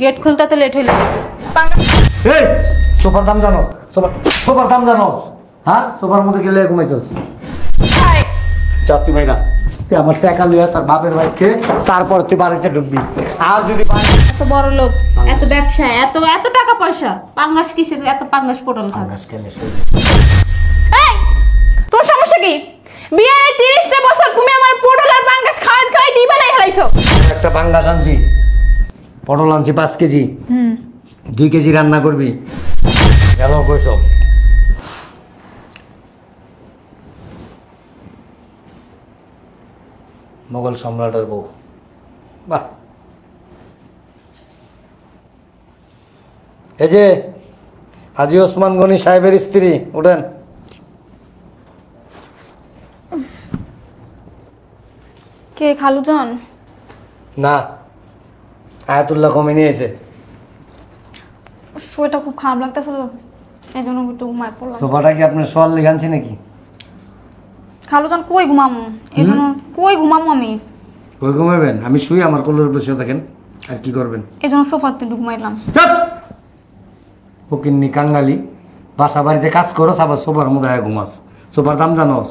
Gate খুলতে তো late হইল। এই সোফার দাম জানো সোফার সোফার দাম জানো। হ্যাঁ সোফার মধ্যে গেলে ঘুমাইছস। যা তুই ভাইরা তুই আমার টাকা লিয়ে তার বাপের বাড়িতে তারপর তুই বাড়িতে ঢুকবি। আর যদি এত বড় লোক এত ব্যবসা এত এত টাকা পয়সা। পাঙ্গাস কিসের? এত পাঙ্গাস পটল পাঙ্গাস খেলে শুয়ে। এই তোর সমস্যা কি? বিয়ের তিরিশটা বছর তুমি আমার পটল আর পাঙ্গাস খাওয়াই খাওয়াই দিই বানাই হেলাইছো। একটা বাঙ্গাস আনছি। পটল আনছি পাঁচ কেজি। দুই কেজি রান্না করবি। গেল কইস মোগল সম্রাটের বউ। বাহ। এই যে হাজি ওসমান গনি সাহেবের স্ত্রী উঠেন। কে খালুজন? না। আয়াতুল্লাহ কমে নিয়েছে। শরীরটা খুব খারাপ লাগতেছিল এই জন্য একটু ঘুমায় পড়লাম। সোফাটা কি আপনার সোয়াল লিখানছি নাকি? খালুজন কই ঘুমামু? এই জন্য কই ঘুমামু আমি? কই ঘুমাবেন? আমি শুই আমার কোলের উপর শুয়ে থাকেন। আর কি করবেন? এই জন্য সোফাতে ঘুমাইলাম। ফকিন্নি কাঙ্গালি বাসা বাড়িতে কাজ করো আবার সোফার মধ্যে ঘুমাস। সোফার দাম জানোস?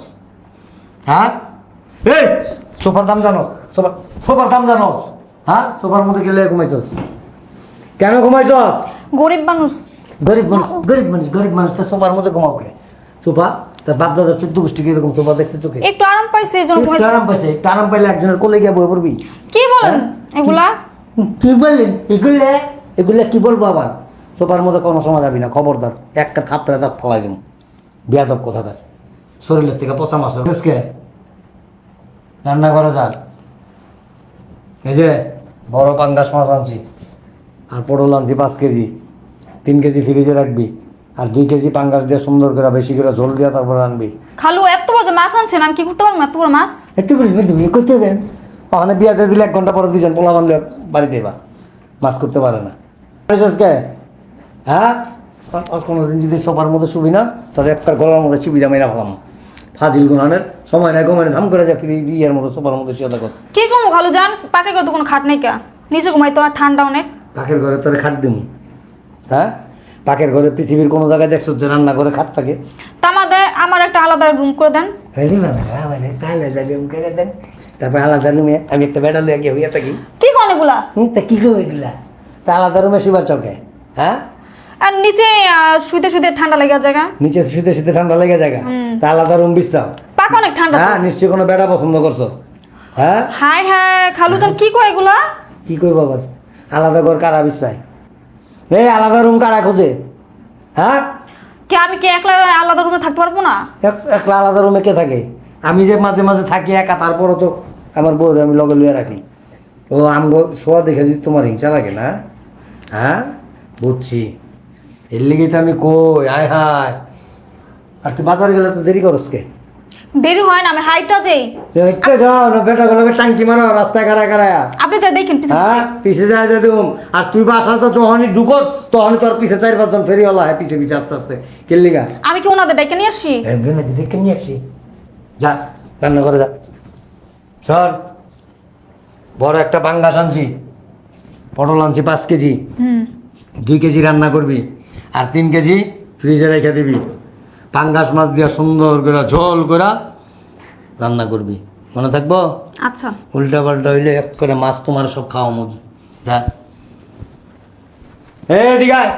হ্যাঁ? এই সোফার দাম জানো সোফার সোফার দাম জানোস? হ্যাঁ সোফার মধ্যে গেলে ঘুমাইছস। কেন ঘুমাইছস? গরিব মানুষ। গরিব মানুষ গরিব মানুষ গরিব মানুষ তো সোফার মধ্যে ঘুমাবে সোফা তার বাপ দাদা চোদ্দ গোষ্ঠী কীরকম সোফা দেখছে চোখে? একটু আরাম পাইছে এই জন্য একটু আরাম পাইছে একটু আরাম পাইলে একজনের কোলে গিয়ে বয়ে পড়বি। কি বলেন? হ্যাঁ? এগুলা? কি বললেন এগুলো? এগুলো কি বলব আবার? সোফার মধ্যে কোনো সময় যাবি না খবরদার। একটা থাপড়ে দাঁত ফলাই দিন বিয়াদব কোথাকার শরীরের থেকে পচা মাছ। কে? রান্না করা যাক এই যে বড় পাঙ্গাস মাছ আনছি। আর পটল আনছি পাঁচ কেজি। তিন কেজি ফ্রিজে রাখবি। আর দুই কেজি পাঙ্গাস দিয়ে সুন্দর করে বেশি করে ঝোল দিয়ে তারপর আনবি খালু এত বড় যে মাছ আনছেন আমি কি করতে পারব এত বড় মাছ? একটু বলি তুমি করতে দেন। ওখানে বিয়াতে দিলে এক ঘণ্টা পরে দুজন পোলা বানলে বাড়িতে বা মাছ করতে পারে না। হ্যাঁ? কোনোদিন যদি সবার মধ্যে শুবি না তাহলে একটা গলার মধ্যে চিবি দাম এরা হলাম ফাজিল গুনানের সময় নাই গমের ধাম করে যা ফিরে ইয়ের মধ্যে সোফার মধ্যে শুয়ে থাকো কি কমু খালু জান? পাকে করে তো কোনো খাট নেই কা? নিচে ঘুমাই তো আর ঠান্ডা অনেক। পাকের ঘরে তোরে খাট দিম। হ্যাঁ? পাকের ঘরে পৃথিবীর কোনো জায়গায় দেখছ যে রান্না করে খাট থাকে? তামাদে আমার একটা আলাদা রুম করে দেন। হ্যাঁ আলাদা রুম করে দেন। তারপর আলাদা রুমে আমি একটা বেড়া লইয়া গিয়ে হইয়া থাকি। কি কোন এগুলা? তা কি করব এগুলা? তা আলাদা রুমে শুবার চকে হ্যাঁ? আর নিচে শুইতে শুইতে ঠান্ডা লেগে জায়গা? নিচে শুতে শুতে ঠান্ডা লেগে জায়গা? তা আলাদা রুম বিছতাম পাকা অনেক ঠান্ডা হ্যাঁ নিশ্চয়ই কোনো বেড়া পছন্দ করছ। হ্যাঁ? হাই হাই খালু জান কি কয় এগুলা? কি করব আবার? আলাদা ঘর কারা বিছতায় এই আলাদা রুম কারা খোঁজে? হ্যাঁ? কি আমি কি একলা আলাদা রুমে থাকতে পারব না? একলা আলাদা রুমে কে থাকে? আমি যে মাঝে মাঝে থাকি একা তারপরও তো আমার বউ আমি লগে লুয়ে রাখি। ও আমগো শোয়া দেখে যদি তোমার হিংসা লাগে না হ্যাঁ? বুঝছি। এর লিগে তো আমি কই? আয় হায়। আর তুই বাজার গেলে তো দেরি করস কে? দেরি হয় না আমি হাইটা যাই। একটু যাও না বেটা গুলো টাঙ্কি মারো রাস্তায় কারা কারা আপনি যা দেখেন হ্যাঁ পিছে যায় যে তুম আর তুই বাসা তো যখনই ঢুকত তখনই তোর পিছে চার পাঁচজন ফেরিওয়ালা হয় পিছে পিছে আস্তে আস্তে। কেল্লিগা আমি কি ওনাদের ডেকে নিয়ে আসি? একজনে দিদিকে নিয়ে আসি। যা রান্না করে যা। শোন বড় একটা বাঙ্গাস আনছি। পটল আনছি পাঁচ কেজি। হুম। দুই কেজি রান্না করবি। আর তিন কেজি ফ্রিজে রেখে দিবি। পাঙ্গাস মাছ দিয়া সুন্দর করে ঝোল করে রান্না করবি। মনে থাকব? আচ্ছা। উল্টা পাল্টা হইলে এক করে মাছ তোমার সব খাওয়া মজ যা। এ দিঘায়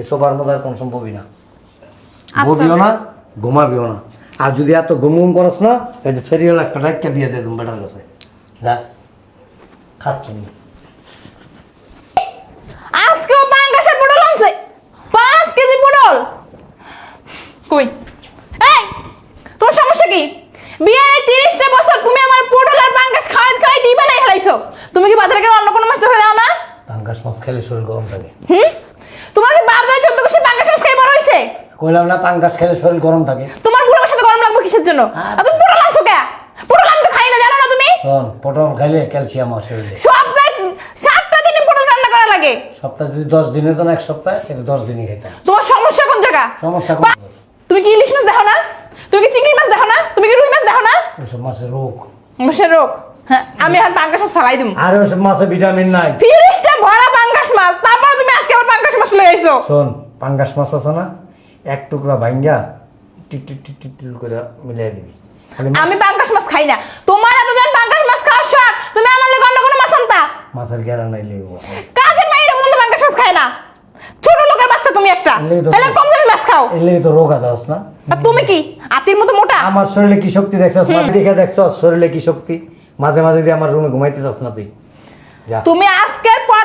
এসবার মধ্যে আর কোন সম্ভবই না। আচ্ছা। ববিও না ঘুমাবিও না। আর যদি এত ঘুম ঘুম করস না ফেরিওয়ালা একটা ডাক্কা বিয়ে দিয়ে তুমি বেটার কাছে। যা। খাচ্ছ নি আজকেও পাঙ্গাসের পটল আনছে পাঁচ পটল কই? এই তোর সমস্যা কি? বিয়ের এই তিরিশটা বছর তুমি আমার পটল আর পাঙ্গাস খাওয়াই খাওয়াই দিই বানাই হেলাইছো তুমি কি বাজারে গিয়ে অন্য কোনো মাছ ধরে দাও না? পাঙ্গাস মাছ খেলে শরীর গরম থাকে। হুম? তোমার কি বাপ দাদা চোদ্দ বছর পাঙ্গাস মাছ খাই বড় হয়েছে? কইলাম না পাঙ্গাস খেলে শরীর গরম থাকে। তোমার বুড়ো সাথে গরম লাগবে কিসের জন্য? আর- তুমি পটল আনছো কে? পটল আমি তো খাই না জানো না তুমি? শোন পটল খাইলে ক্যালসিয়াম হয় শরীরে সপ্তাহে সাতটা দিনে পটল রান্না করা লাগে। সপ্তাহে যদি দশ দিনের জন্য এক সপ্তাহে তাহলে দশ দিনই খেতে হয়। তোমার সমস্যা কোন জায়গা সমস্যা বা- তুমি কি ইলিশ মাছ দেখো না? তুমি কি চিংড়ি মাছ দেখো না? তুমি কি রুই মাছ দেখো না? ওইসব মাছের রোগ। মাসের রোগ? হ্যাঁ আমি এখন পাঙ্গাস মাছ ফালাই দিব আর ওসব মাছে ভিটামিন নাই। ফিরিসটা ভরা পাঙ্গাস মাছ। তারপর তুমি আজকে আবার পাঙ্গাস মাছ লয়ে আইছো শোন পাঙ্গাস মাছ আছে না? এক টুকরা ভাঙ্গা টিট টিট টিট করে মিলাই দিবি। আমি পাঙ্গাস মাছ খাই না। তোমার এতজন পাঙ্গাস মাছ খাওয়ার শখ। তুমি আমার লেগে অন্য কোনো মাছ আনতা? মাছের গেরা নাই লেগে কাজের মাইরা বলতে পাঙ্গাস মাছ খায় না। ছোট লোকের বাচ্চা তুমি একটা। তাহলে কম খাও এলে তো রোগা দাস না? আর তুমি কি? আতির মতো মোটা? আমার শরীরে কি শক্তি দেখছস? মাছ দেখে দেখছস? শরীরে কি শক্তি? মাঝে মাঝে দিয়ে আমার রুমে ঘুমাইতে চাস না তুই। যা। তুমি আজকের পর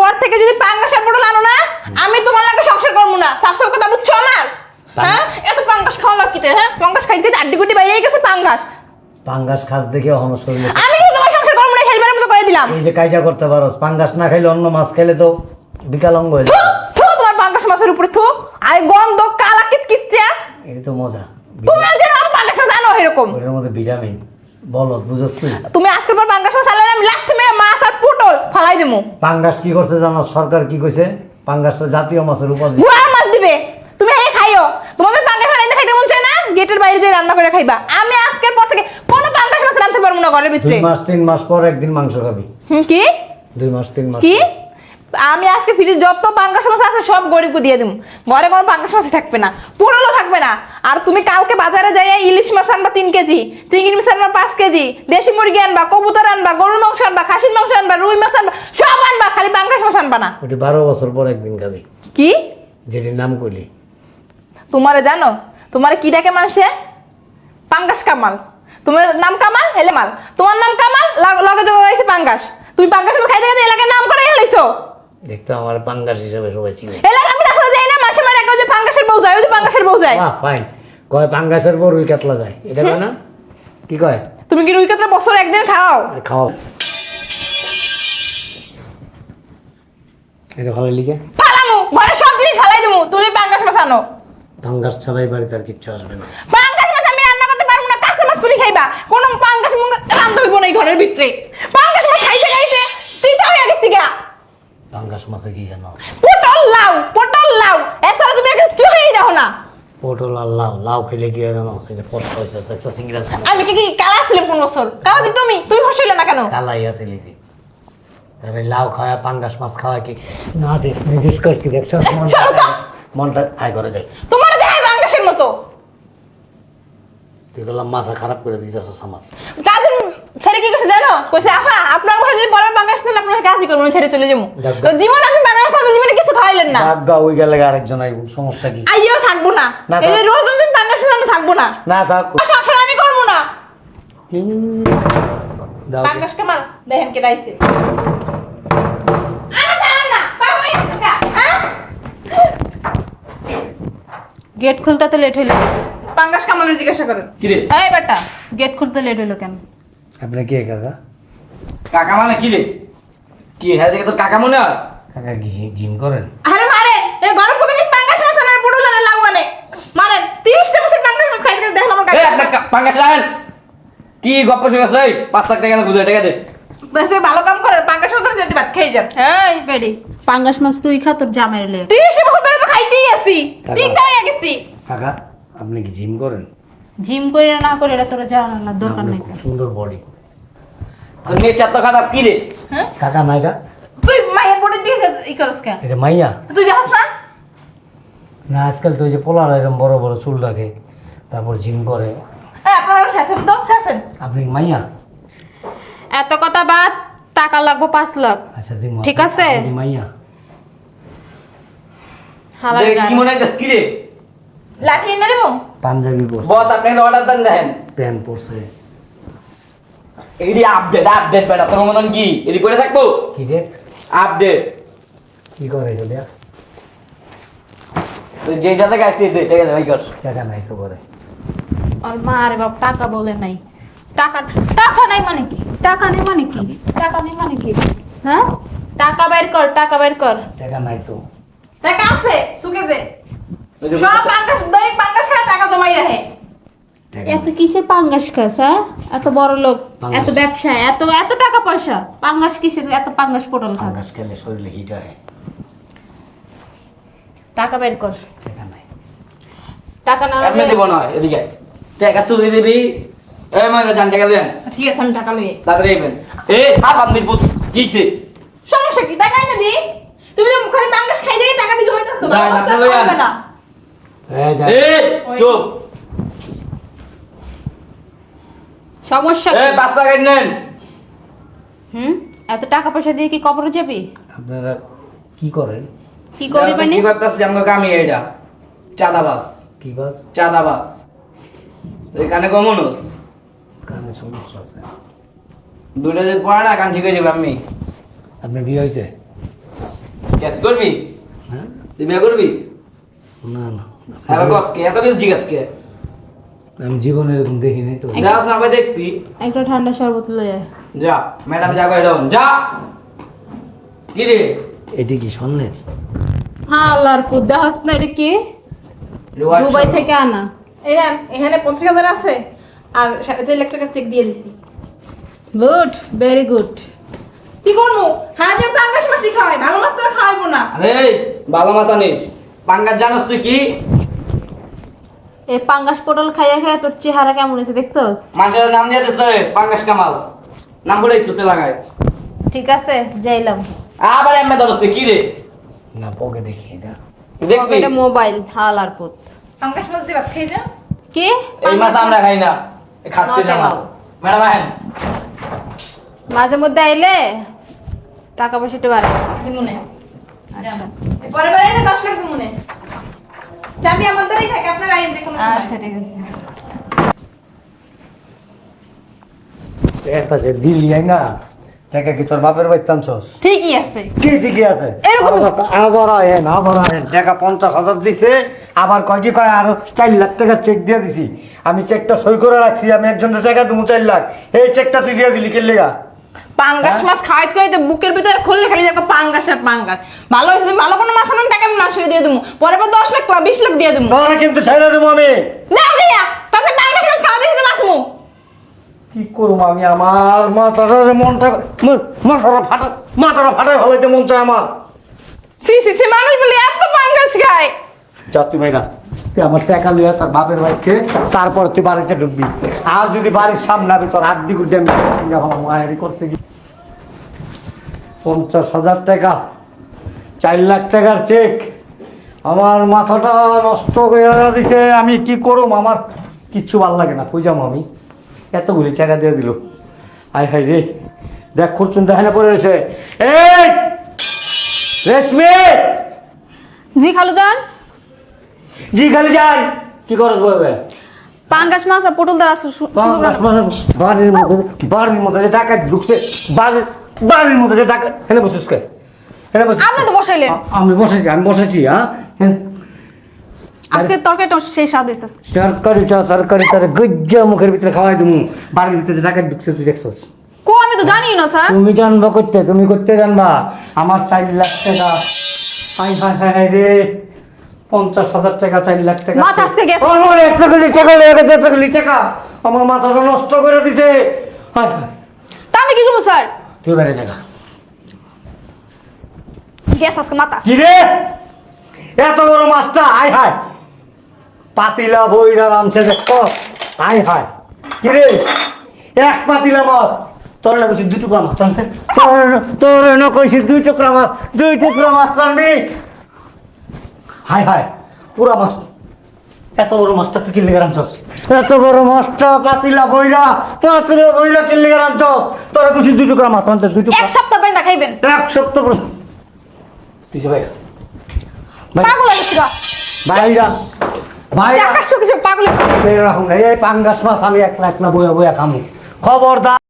পর থেকে যদি পাঙ্গাসের পটল আনো না আমি তোমার লাগে সংসার করব না। সাফ সাফ কথা বুঝছ আমার? হ্যাঁ? এত পাঙ্গাস খাওয়া লাগতে হ্যাঁ? পাঙ্গাস খাইতে আড্ডি গুটি বাইরে গেছে পাঙ্গাস। পাঙ্গাস খাস দেখে আমার শরীরে। আমি কিন্তু তোমার সংসার করব না খেলবার মতো করে দিলাম। এই যে কাইজা করতে পারোস পাঙ্গাস না খাইলে অন্য মাছ খেলে তো বিকালঙ্গ হয়ে যায় থু, তোমার পাঙ্গাস মাছের উপরে আর গন্ধ কালা কিচকিচা এই তো মজা। তুমি আর যেরকম পাঙ্গাস মাছ আনো এরকম। ওটার মধ্যে ভিটামিন বলত বুঝছ তুই? তুমি আজকের পর পাঙ্গাস মাছ আনলে আমি লাথি মেরে মাছ আর পটল ফালাই দেবো। পাঙ্গাস কি করছে জানো? সরকার কি কইছে? পাঙ্গাসটা জাতীয় মাছের উপাধি গুয়ার মাছ দিবে। তুমি এই খাইও। তোমাদের পাঙ্গাস রাইতে খাইতে মন চায় না? গেটের বাইরে যে রান্না করে খাইবা। আমি আজকের পর থেকে কোনো পাঙ্গাস মাছ রাঁধতে পারব না ঘরের ভিতরে। দুই মাস তিন মাস পর একদিন মাংস খাবি। কি? দুই মাস তিন মাস কি। আমি আজকে ফ্রিজ যত পাঙ্গাস মাছ আছে সব গরিবকে দিয়ে দেবো ঘরে কোনো পাঙ্গাস মাছ থাকবে না। পুরনো থাকবে না। আর তুমি কালকে বাজারে যাই ইলিশ মাছ আনবা তিন কেজি চিংড়ি মাছ আনবা পাঁচ কেজি দেশি মুরগি আনবা কবুতর আনবা গরুর মাংস আনবা খাসির মাংস আনবা রুই মাছ আনবা সব আনবা খালি পাঙ্গাস মাছ আনবা না। ওটি বারো বছর পর একদিন খাবি। কি? যেটির নাম কইলি। তোমারে জানো? তোমারে কি ডাকে মানুষে? পাঙ্গাস কামাল। তোমার নাম কামাল? হেলে মাল। তোমার নাম কামাল? লগে যোগ হয়েছে পাঙ্গাস। তুমি পাঙ্গাস মাছ খাইতে খাইতে এলাকার নাম করে হেলাইছো দেখতে আমার পাঙ্গাস হিসাবে সবাই চিনে। এলাকা আমি রাস্তা যাই না মাসে মারে যে পাঙ্গাসের বউ যায় ওই যে পাঙ্গাসের বউ যায়। বাহ ফাইন কয় পাঙ্গাসের পর রুই কাতলা যায়। এটা কয় না? কি কয়? তুমি কি রুই কাতলা বছর একদিন খাও? খাওয়া এটা ভালো লিখে। ফালামু ঘরে সব জিনিস ফালাই দেবো তুমি পাঙ্গাস মাছ আনো। পাঙ্গাস ছাড়াই বাড়িতে আর কিচ্ছু আসবে না। পাঙ্গাস মাছ আমি রান্না করতে পারব না কাঁচা মাছ করে খাইবা। কোনো পাঙ্গাস মুঙ্গা রান্না হইব না এই ঘরের ভিতরে। পাঙ্গাস মাছ খাইতে খাইতে চিন্তা হয়ে গেছি গা। পাঙ্গাস কি জানো পটল লাউ পটল লাউ। এছাড়া তুমি একটা চুহেই দেখো না। পটল আর লাউ লাউ খেলে কি জানো সেটা ফস হয়েছে একটা সিঙ্গিরা আমি কি কি কালা কোন বছর? কালা কি তুমি? তুমি ফসলে না কেন? কালাই তাহলে লাউ খাওয়া পাঙ্গাস মাছ খাওয়া কি? না দেখ নির্দেশ করছি দেখছ মনটা মনটা আয় করে যায় তোমার দেখাই পাঙ্গাসের মতো। তুই মাথা খারাপ করে দিতেছ আমার। কাজের ছেলে কি কইছে জানো? কইছে আপা আপনার ঘরে যদি পরের পাঙ্গাস তাহলে আপনার কাজই করব না, ছেড়ে চলে যাব। তো জীবন আপনি জীবনে কিছু খাওয়াইলেন না। ভাগ্যা ওই গেলে আরেকজন আইব সমস্যা কি? আইও থাকব না। এই রোজ রোজ থাকব না। না থাক। সংসার আমি করব না। কামাল দেখেন কে হয়ে হ্যাঁ? গেট খুলতে তো লেট হইল। পাঙ্গাস কামালের জিজ্ঞাসা করেন। কিরে এই বেটা গেট খুলতে লেট হইল কেন? আপনি কে কাকা? কাকা মানে কি রে? কি হ্যাঁ দেখে তোর কাকা মনে হয়? কাকা কি জিম করেন? আরে মারে এই গরম দিন পাঙ্গাস মাছ লাউ মারেন বছর পাঙ্গাস মাছ খাইতে দেখলাম আমার আপনার কা- পাঙ্গাস রাখেন কি গপ্প শুনে আসলে পাঁচ লাখ টাকা বুঝে টাকা দে। বেশি ভালো কাম করে পাঙ্গাস মাছ ভাত খেয়ে যান। এই বেডি পাঙ্গাস মাছ তুই খা তোর জামাইরে লে বছর ধরে তো খাইতেই আছি টাকা। হয়ে গেছি। কাকা আপনি কি জিম করেন? জিম করে না করে এটা তোর জানার দরকার নেই। সুন্দর বডি তোর মেয়ে চার খারাপ কি রে? হ্যাঁ? কাকা এটা তুই দিকে ই করস কেন? এটা মাইয়া? তুই দেখছ না? না আজকাল তো যে পোলার এরকম বড় বড় চুল রাখে তারপর জিম করে। হ্যাঁ আপনারা শেষেন তো শেষেন আপনি মাইয়া? এত কথা বাদ টাকা লাগবো পাঁচ লাখ। আচ্ছা দিন ঠিক আছে। মাইয়া? হালার গান কি মনে হয় কি রে? লাঠি এনে দেবো? পাঞ্জাবি পরছে। বস আপনাকে অর্ডার দেন দেখেন। প্যান্ট পরছে। এটি আপডেট আপডেট বেটা তোমার মতন কি? এটি পরে থাকব? কি রে আপডেট কি করে এটা তুই যেটা থেকে আসছিস দে ঠিক আছে ভাই কর টাকা নাই তো করে আর মা রে বাপ টাকা বলে নাই। টাকা টাকা নাই মানে কি? টাকা নেই মানে কি? টাকা নেই মানে কি? হ্যাঁ? টাকা বের কর টাকা বের কর। টাকা নাই তো। টাকা আছে সুকে যে। সব পাঙ্গাস দৈনিক পাঙ্গাস খায় টাকা জমাই রাখে। টাকা এত কিসের পাঙ্গাস খাস হ্যাঁ? এত বড় লোক এত ব্যবসা এত এত টাকা পয়সা। পাঙ্গাস কিসের এত পাঙ্গাস পটল খাস। পাঙ্গাস খেলে শরীরে হিট হয়। টাকা বের কর। টাকা নাই। টাকা না এমনি হলে না এদিকে। টাকা তুলে দিবি। এই ময়না জান টাকা দেন। ঠিক আছে আমি টাকা লই তাড়াতাড়ি আইবেন। এ থাক আদমির পুত কিছে সমস্যা কি? টাকা এনে দি। তুমি তো খালি পাঙ্গাস খাই দিয়ে টাকা দিতে হইতাছো না, না। না এ চুপ। সমস্যা এ কি? পাঁচ টাকা নেন। হুম? এত টাকা পয়সা দিয়ে কি কবরে যাবি? আপনারা কি করেন? কি করবি মানে? কি করতেছি? আমাকে কামি এইটা চাঁদাবাস কি বাস চাঁদাবাস এখানে কমনস কানে সমস্যা আছে। দুইটা যদি পড়ে না কান ঠিক হয়ে যাবে আমি আপনার বিয়ে হয়েছে? কেস করবি? হ্যাঁ। তুই বিয়ে করবি? না না। এবার কস কে? এত কিছু জিজ্ঞাস কে? আমি জীবনে এরকম দেখিনি তো। যাস না ভাই দেখবি। একটা ঠান্ডা শরবত লয়ে যা ম্যাডাম যা কই দাও যা। কি রে? এটি কি স্বর্ণের হ্যাঁ আল্লাহর কুদ্দা হাস না এটা কি? দুবাই থেকে আনা। এখানে এখানে পঞ্চাশ হাজার আছে। আর সাড়ে চার লাখ টাকা চেক দিয়ে দিছি। Good very good. কি করব? সারা দিন পাঙ্গাস মাছই খাওয়াই ভালো মাছ তো খাওয়াইবো না। আরে ভালো মাছ আনিস। পাঙ্গাস জানাস তুই কি? এই পাঙ্গাস পটল খাইয়া খাইয়া তোর চেহারা কেমন হয়েছে দেখছস? মানুষের নাম দিয়ে দিস রে পাঙ্গাস কামাল। নাম বলে লাগায়। ঠিক আছে যাইলাম। আবার ধরছে কি রে? না পকে দেখি এটা। দেখবি? এটা মোবাইল হাল আর পুত। পাঙ্গাস মাছ দিয়ে ভাত খেয়ে যা কি? এই মাছ আমরা খাই না। এ খাচ্ছি না মাছ। ম্যাডাম আহেন। মাঝে মধ্যে আইলে টাকা পয়সা একটু বাড়ে মনে আচ্ছা পরে দশ লাখ মনে চাবি আমার দ্বারাই থাকে আপনার আইন যে কোনো সময়। আচ্ছা ঠিক আছে। একটা যে দিলি না টাকা কি তোর বাপের বাড়ি ঠিকই আছে। কি ঠিকই আছে? এরকম- আবার- আবার টাকা পঞ্চাশ হাজার দিছে আবার কয় কি কয় আরও চার লাখ টাকা চেক দিয়ে দিছি। আমি চেকটা সই করে রাখছি আমি একজনের টাকা দেবো চার লাখ। এই চেকটা তুই দিয়ে দিলি কেন লেগা? পাঙ্গাস হ্যাঁ? মাছ খাওয়াইতে খাওয়াইতে বুকের ভিতরে খুললে খালি দেখো পাঙ্গাস আর পাঙ্গাস। ভালো তুমি ভালো কোনো মাছ আনান টাকা আমি মানুষের দিয়ে দেবো। পরে পর দশ লাখ বিশ লাখ দিয়ে দেবো। তাহলে কিন্তু ছেড়ে দেবো আমি। না দিয়া তাতে পাঙ্গাস মাছ খাওয়া দিয়েছে বাঁচবো। কি করব আমি? আমার মাথাটার মনটা মা- মাথাটা ফাটা মাথাটা ফাটায় ভালাইতে মন চায় আমার। সি সি সি মানুষ বলে এত পাঙ্গাস খায়। যা তুই ভাইরা। আমার টাকা লিয়ে তোর বাপের বাড়িতে, তারপর তুই বাড়িতে ঢুকবি। আর যদি বাড়ির সামনে তোর হাত দিকে ড্যাম করছে কি? পঞ্চাশ হাজার টাকা, চার লাখ টাকার চেক আমার মাথাটা নষ্ট করে দিছে, আমি কি করব আমার কিচ্ছু ভালো লাগে না যাব আমি? এতগুলি টাকা দিয়ে দিল। আয় হাই রে, দেখ খুরচুন দেখে না পড়ে রয়েছে। এই, রেশমি! জি খালুদান? জি খালি যাই। কি করস বলবে পাঙ্গাস মাছ আর পটল দ্বারা বাড়ির মধ্যে বাড়ির মধ্যে যে টাকা ঢুকছে বাড়ির বাড়ির মধ্যে যে টাকা হেলে বসিস কে? হেলে বসিস আপনি তো বসাইলেন। আমি বসেছি আমি বসেছি হ্যাঁ? আজকে তরকারিটা সেই স্বাদ হয়েছে তরকারিটা তরকারিটা গজ্জা মুখের ভিতরে খাওয়াই তুমি বাড়ির ভিতরে যে টাকা ঢুকছে তুই দেখছস? কো আমি তো জানি না স্যার। তুমি জানবা করতে তুমি করতে জানবা। আমার চার লাখ টাকা। হাই হাই হাই হাই রে। পঞ্চাশ হাজার টাকা চার লাখ টাকা মাথা গেছে। আমার এতগুলি টাকা লেগে গেছে এতগুলি টাকা। আমার মাথাটা নষ্ট করে দিছে। হায় হায়। তা আমি কি করব স্যার? তুই বেড়ে জায়গা গ্যাস আজকে মাথা। কি রে? এত বড় মাছটা হাই হাই পাতিলা বইরা রাঁধছে দেখো। হাই হাই কি রে? এক পাতিলা মাছ। তোর না কইছি মাছ রাঁধতে তোর তোর না কইছি দুই টুকরা মাছ। দুই টুকরা মাছ রাঁধবি হাই হাই পুরা মাছ এত বড় মাছটা তুই কিনলে রাঁধছস এত বড় মাছটা পাতিলা বইরা পাতিলা বইরা কিনলে রাঁধছস তোর কইছি দুই টুকরা মাছ রাঁধতে দুই টুকরা এক সপ্তাহ পরে খাইবেন এক সপ্তাহ পর তুই যে ভাই পাগল হয়েছিল ভাইরা ভাই টাকা শুকিয়ে পাগল। এই পাঙ্গাস মাছ আমি এক লাখ না বইয়া বইয়া খামু। খবরদার